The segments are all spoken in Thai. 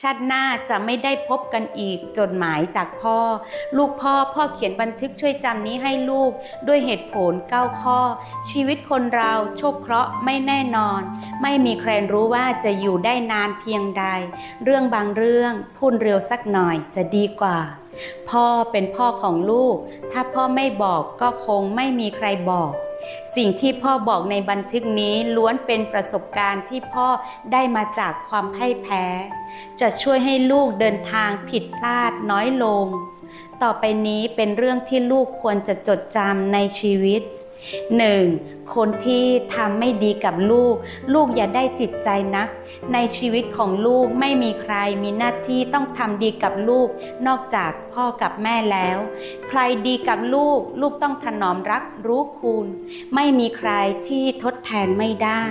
ชาติหน้าจะไม่ได้พบกันอีกจดหมายจากพ่อ ลูกพ่อพ่อเขียนบันทึกช่วยจำนี้ให้ลูกด้วยเหตุผลเก้าข้อ ชีวิตคนเราโชคเคราะห์ไม่แน่นอน ไม่มีใครรู้ว่าจะอยู่ได้นานเพียงใด เรื่องบางเรื่องพูดเร็วสักหน่อยจะดีกว่า พ่อเป็นพ่อของลูก ถ้าพ่อไม่บอกก็คงไม่มีใครบอก สิ่งที่พ่อบอกในบันทึกนี้ล้วนเป็นประสบการณ์ที่พ่อได้มาจากความพ่ายแพ้ จะช่วยให้ลูกเดินทางผิดพลาดน้อยลง ต่อไปนี้เป็นเรื่องที่ลูกควรจะจดจำในชีวิต 1. คนที่ทำไม่ดีกับลูก ลูกอย่าได้ติดใจนัก ในชีวิตของลูกไม่มีใครมีหน้าที่ต้องทำดีกับลูก นอกจากพ่อกับแม่แล้ว ใครดีกับลูก ลูกต้องถนอมรักรู้คุณ ไม่มีใครที่ทดแทนไม่ได้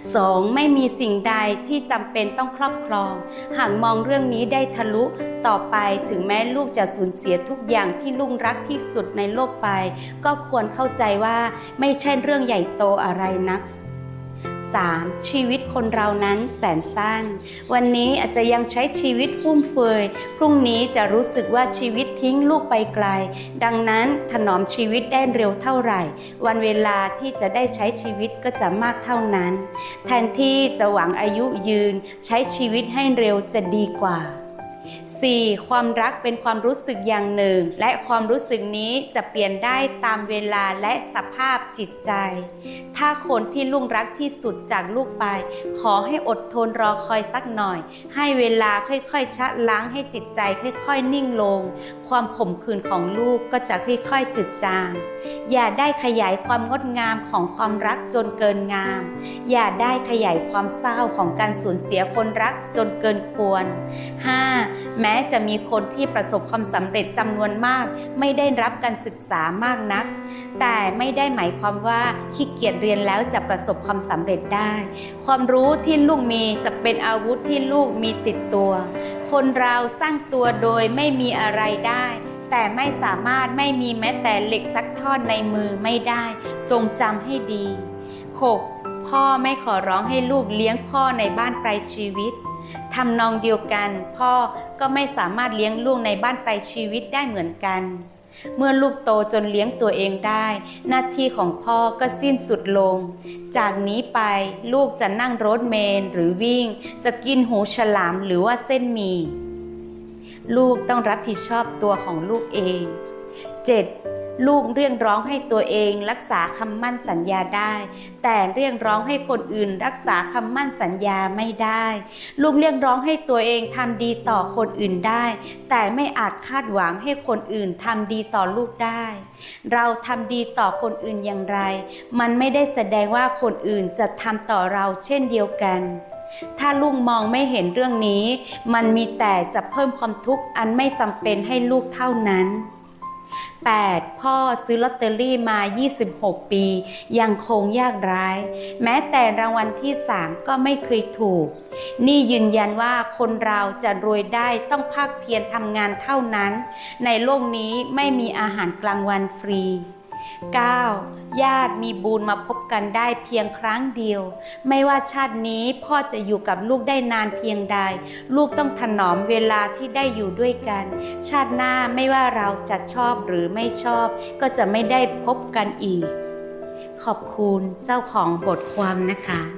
2. ไม่มีสิ่งใดที่จำเป็นต้องครอบครอง หากมองเรื่องนี้ได้ทะลุต่อไปถึงแม้ลูกจะสูญเสียทุกอย่างที่ลุงรักที่สุดในโลกไป ก็ควรเข้าใจว่าไม่ใช่เรื่องใหญ่โตอะไรนัก 3. ชีวิตคนเรานั้นแสนสั้น วันนี้อาจจะยังใช้ชีวิตฟุ่มเฟือย พรุ่งนี้จะรู้สึกว่าชีวิตทิ้งลูกไปไกล ดังนั้นถนอมชีวิตได้เร็วเท่าไหร่ วันเวลาที่จะได้ใช้ชีวิตก็จะมากเท่านั้น แทนที่จะหวังอายุยืน ใช้ชีวิตให้เร็วจะดีกว่า 4. ความรักเป็นความรู้สึกอย่างหนึ่ง และความรู้สึกนี้จะเปลี่ยนได้ตามเวลาและสภาพจิตใจ ถ้าคนที่ลุ่งรักที่สุดจากลูกไป ขอให้อดทนรอคอยสักหน่อย ให้เวลาค่อยๆชะล้างให้จิตใจค่อยๆ นิ่งลง ความขมขื่นของลูกก็จะค่อยๆจืดจาง อย่าได้ขยายความงดงามของความรักจนเกินงาม อย่าได้ขยายความเศร้าของการสูญเสียคนรักจนเกินควร 5. แม้จะมีคนที่ประสบความสำเร็จจำนวนมาก ไม่ได้รับการศึกษามากนัก แต่ไม่ได้หมายความว่าขี้เกียจเรียนแล้วจะประสบความสำเร็จได้ ความรู้ที่ลูกมีจะเป็นอาวุธที่ลูกมีติดตัว คนเราสร้างตัวโดยไม่มีอะไรได้แต่ไม่สามารถไม่มีแม้แต่เหล็กสักท่อนในมือไม่ได้ จงจำให้ดี 6. พ่อไม่ขอร้องให้ลูกเลี้ยงพ่อในบ้านปลายชีวิต ทำนองเดียวกัน พ่อก็ไม่สามารถเลี้ยงลูกในบ้านปลายชีวิตได้เหมือนกัน เมื่อลูกโตจนเลี้ยงตัวเองได้ หน้าที่ของพ่อก็สิ้นสุดลง จากนี้ไปลูกจะนั่งรถเมล์หรือวิ่ง จะกินหูฉลามหรือว่าเส้นหมี่ลูกต้องรับผิดชอบตัวของลูกเอง 7. ลูกเรียกร้องให้ตัวเองรักษาคำมั่นสัญญาได้ แต่เรียกร้องให้คนอื่นรักษาคำมั่นสัญญาไม่ได้ ลูกเรียกร้องให้ตัวเองทำดีต่อคนอื่นได้ แต่ไม่อาจคาดหวังให้คนอื่นทำดีต่อลูกได้ เราทำดีต่อคนอื่นอย่างไร มันไม่ได้แสดงว่าคนอื่นจะทำต่อเราเช่นเดียวกันถ้าลูกมองไม่เห็นเรื่องนี้ มันมีแต่จะเพิ่มความทุกข์อันไม่จำเป็นให้ลูกเท่านั้น 8. พ่อซื้อลอตเตอรี่มา 26 ปี ยังคงยากไร้แม้แต่รางวัลที่ 3 ก็ไม่เคยถูก นี่ยืนยันว่าคนเราจะรวยได้ต้องภาคเพียรทำงานเท่านั้น ในโลกนี้ไม่มีอาหารกลางวันฟรี 9. ญาติมีบุญมาพบกันได้เพียงครั้งเดียว ไม่ว่าชาตินี้พ่อจะอยู่กับลูกได้นานเพียงใด ลูกต้องถนอมเวลาที่ได้อยู่ด้วยกัน ชาติหน้าไม่ว่าเราจะชอบหรือไม่ชอบ ก็จะไม่ได้พบกันอีก ขอบคุณเจ้าของบทความนะคะ